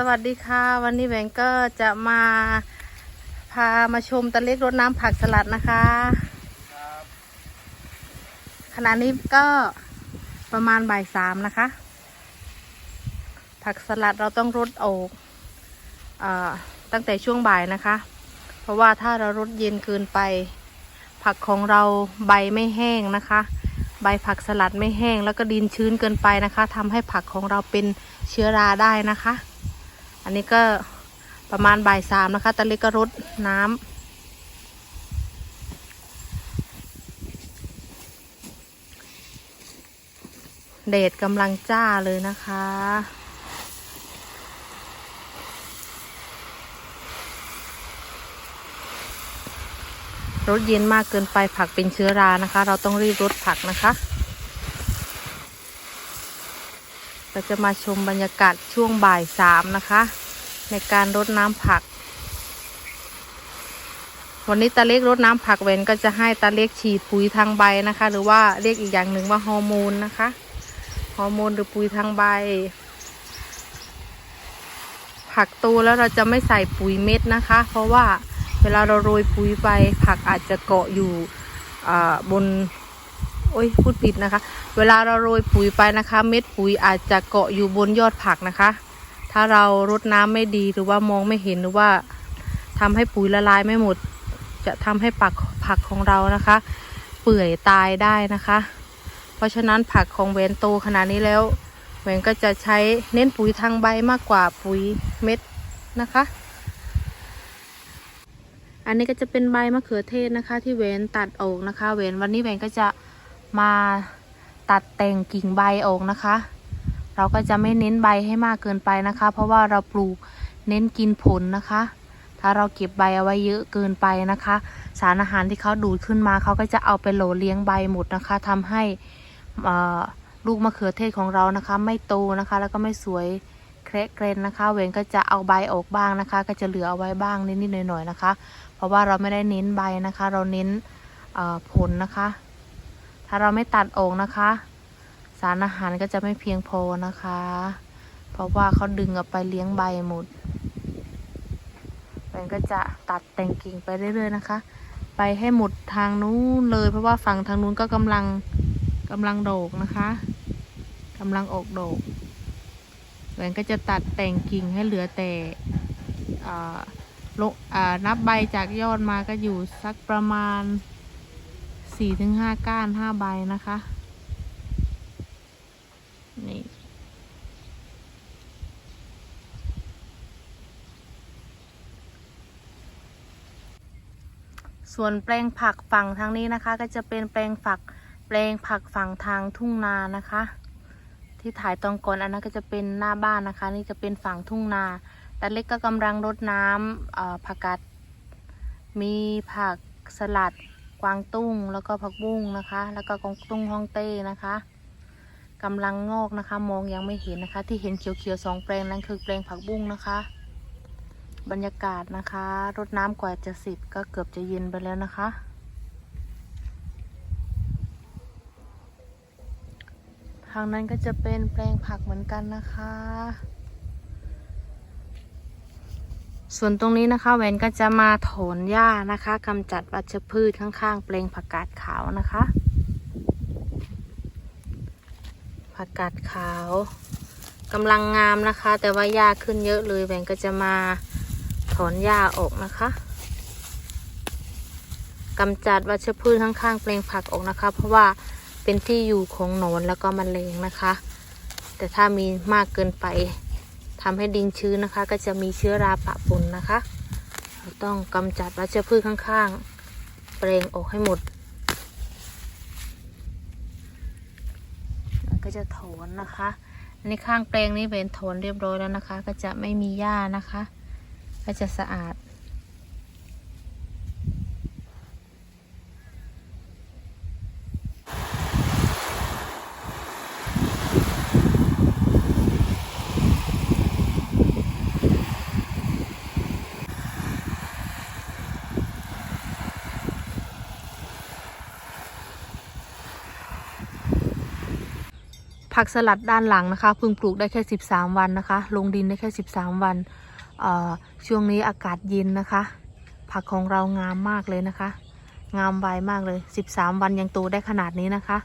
สวัสดีค่ะ วันนี้แหวงก็จะมาพามาชมตะเล็กรดน้ำผักสลัดนะคะขณะนี้ก็ประมาณบ่ายสามนะคะ ผักสลัดเราต้องรดโอกเอ่อตั้งแต่ช่วงบ่ายนะคะ เพราะว่าถ้าเรารดเย็นเกินไป ผักของเราใบไม่แห้งนะคะ ใบผักสลัดไม่แห้งแล้วก็ดินชื้นเกินไปนะคะทำให้ผักของเราเป็นเชื้อราได้นะคะ อันนี้ก็ประมาณบ่ายสามนะคะตะล็กก็รดน้ำเดดกำลังจ้าเลยนะคะรดเย็นมากเกินไปผักเป็นเชื้อรานะคะ เราต้องรีบรดผักนะคะ เราจะมาชมบรรยากาศช่วงบ่ายสามนะคะ ในการรดน้ำผัก วันนี้ตาเล็กรดน้ำผักเวนก็จะให้ตาเล็กฉีดปุ๋ยทางใบนะคะ หรือว่าเรียกอีกอย่างหนึ่งว่าฮอร์โมนนะคะฮอร์โมนหรือปุ๋ยทางใบ ผักโตแล้วเราจะไม่ใส่ปุ๋ยเม็ดนะคะ เพราะว่าเวลาเราโรยปุ๋ยไปผักอาจจะเกาะอยู่บน โอ้ยพูดผิดนะคะ เวลาเราโรยปุ๋ยไปนะคะ เม็ดปุ๋ยอาจจะเกาะอยู่บนยอดผักนะคะ ถ้าเรารดน้ำไม่ดีหรือว่ามองไม่เห็นหรือว่าทำให้ปุ๋ยละลายไม่หมด จะทำให้ปักผักของเรานะคะ เปื่อยตายได้นะคะ เพราะฉะนั้นผักของเวนโตขนาดนี้แล้วเวนก็จะใช้เน้นปุ๋ยทางใบมากกว่าปุ๋ยเม็ดนะคะอันนี้ก็จะเป็นใบมะเขือเทศนะคะ ที่เวนตัดออกนะคะ เวนวันนี้เวนก็จะ มาตัดแต่งกิ่งใบออกนะคะ เราก็จะไม่เน้นใบให้มากเกินไปนะคะ เพราะว่าเราปลูกเน้นกินผลนะคะ ถ้าเราเก็บใบเอาไว้เยอะเกินไปนะคะ สารอาหารที่เขาดูดขึ้นมาเขาก็จะเอาไปโหลเลี้ยงใบหมดนะคะทำให้ลูกมะเขือเทศของเรานะคะ ไม่โตนะคะ แล้วก็ไม่สวยแคระเกรนนะคะ เวนก็จะเอาใบออกบ้างนะคะ ก็จะเหลือเอาไว้บ้างนิดๆหน่อยๆนะคะ เพราะว่าเราไม่ได้เน้นใบนะคะ เราเน้นผลนะคะ ถ้าเราไม่ตัดออกนะคะ สารอาหารก็จะไม่เพียงพอนะคะ เพราะว่าเขาดึงเอาไปเลี้ยงใบหมดมันก็จะตัดแต่งกิ่งไปเรื่อยๆนะคะ ไปให้หมดทางนู้นเลย เพราะว่าฝั่งทางนู้นก็กำลังกำลังโดกนะคะกำลังอกโดกแหวนก็จะตัดแต่งกิ่งให้เหลือแต่ลนับใบจากยอดมาก็อยู่สักประมาณ สี่ถึงห้าก้านห้าใบนะคะ นี่ ส่วนแปลงผักฝั่งทางนี้นะคะ ก็จะเป็นแปลงฝักแปลงผักฝั่งทางทุ่งนานะคะ ที่ถ่ายตรงก่อนอันนั้นก็จะเป็นหน้าบ้านนะคะ นี่จะเป็นฝั่งทุ่งนาแต่เล็กก็กำลังรดน้ำผักกาดมีผักสลัด วางตุ้งแล้วก็ผักบุ้งนะคะ แล้วก็กวางตุ้งฮ่องเต้นะคะกำลังงอกนะคะ มองยังไม่เห็นนะคะ ที่เห็นเขียวๆสองแปลงนั้นคือแปลงผักบุ้งนะคะ บรรยากาศนะคะรดน้ำกว่าจะสิบก็เกือบจะเย็นไปแล้วนะคะ ทางนั้นก็จะเป็นแปลงผักเหมือนกันนะคะ ส่วนตรงนี้นะคะแหวนก็จะมาถอนหญ้านะคะกำจัดวัชพืชข้างๆแปลงผักกาดขาวนะคะ ผักกาดขาวกำลังงามนะคะ แต่ว่าหญ้าขึ้นเยอะเลยแหวนก็จะมาถอนหญ้าออกนะคะกำจัดวัชพืชข้างๆแปลงผักออกนะคะ เพราะว่าเป็นที่อยู่ของหนอนแล้วก็มแมลงนะคะ แต่ถ้ามีมากเกินไป ทำให้ดินชื้นนะคะ ก็จะมีเชื้อราปะปนนะคะเราต้องกำจัดวัชพืชข้างๆ เปลงออกให้หมดมันก็จะถอนนะคะ ในข้างแปลงนี้เป็นถอนเรียบร้อยแล้วนะคะ ก็จะไม่มีหญ้านะคะ ก็จะสะอาด ผักสลัดด้านหลังนะคะเพิ่งปลูกได้แค่ 13 วันนะคะ ลงดินได้แค่ 13 วันช่วงนี้อากาศเย็นนะคะ ผักของเรางามมากเลยนะคะ งามใบมากเลย 13 วันยังโตได้ขนาดนี้นะคะ